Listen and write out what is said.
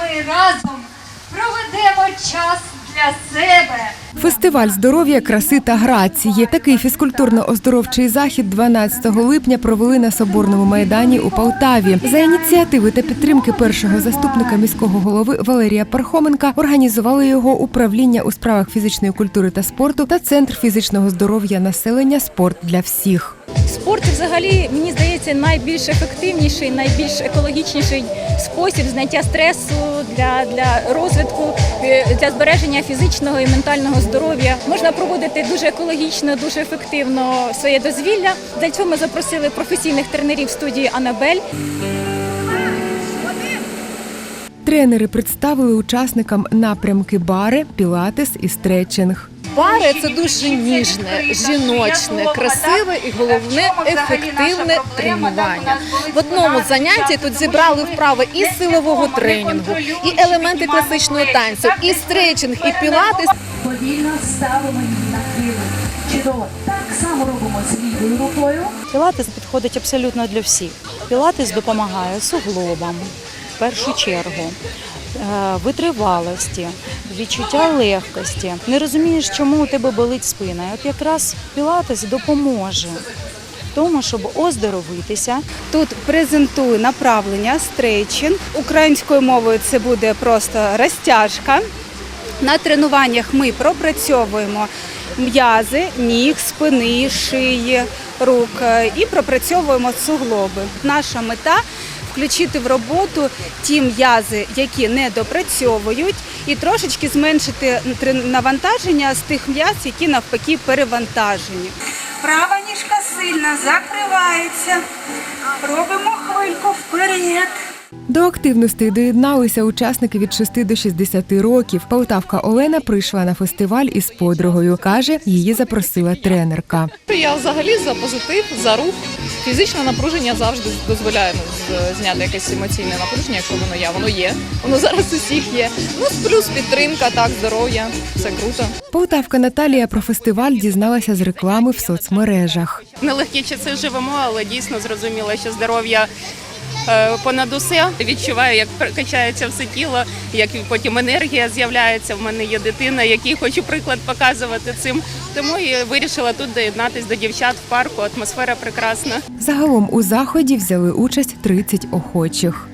ми разом проведемо час для себе. Фестиваль здоров'я, краси та грації. Такий фізкультурно-оздоровчий захід 12 липня провели на Соборному майдані у Полтаві. За ініціативи та підтримки першого заступника міського голови Валерія Пархоменка організували його управління у справах фізичної культури та спорту та центр фізичного здоров'я населення Спорт для всіх. Спорт це взагалі мені здається найбільш ефективніший, найбільш екологічніший спосіб зняття стресу для, для розвитку, е, для збереження фізичного і ментального здоров'я. Можна проводити дуже екологічно, дуже ефективно своє дозвілля. Для цього ми запросили професійних тренерів студії Анабель. Тренери представили учасникам напрямки бари, пілатес і стретчинг. Пари це дуже ніжне, жіночне, красиве і головне ефективне тренування. В одному занятті тут зібрали вправи і силового тренінгу, і елементи класичного танцю, і стрейчинг, і пілатес. Повільно ставимо її на хвилю. Чудово. Так само робимо з лівою рукою. Пілатес підходить абсолютно для всіх. Пілатес допомагає суглобам, в першу чергу, витривалості, відчуття легкості. Не розумієш, чому у тебе болить спина. От якраз пілатес допоможе тому, щоб оздоровитися, Тут презентую направлення стрейчинг. Українською мовою це буде просто розтяжка. На тренуваннях ми пропрацьовуємо м'язи, ніг, спини, шиї, рук е, і пропрацьовуємо суглоби. Наша мета включити в роботу ті м'язи, які не допрацьовують, і трошечки зменшити навантаження з тих м'яз, які навпаки перевантажені. Права ніжка сильно закривається. Робимо хвильку вперед. До активностей доєдналися учасники від 6 до 60 років. Полтавка Олена прийшла на фестиваль із подругою. каже, її запросила тренерка. Я взагалі за позитив, за рух. Фізичне напруження завжди дозволяє ну, зняти якесь емоційне напруження, якщо воно є. Воно є. Воно зараз усіх є. Ну, плюс підтримка, так, здоров'я, все круто. Полтавка Наталія про фестиваль дізналася з реклами в соцмережах. Нелегкі часи живемо, але дійсно зрозуміло, що здоров'я понад усе. Відчуваю, як качається все тіло, як потім енергія з'являється. В мене є дитина, якій хочу приклад показувати цим. Тому і вирішила тут доєднатись до дівчат в парку. Атмосфера прекрасна. Загалом у заході взяли участь 30 охочих.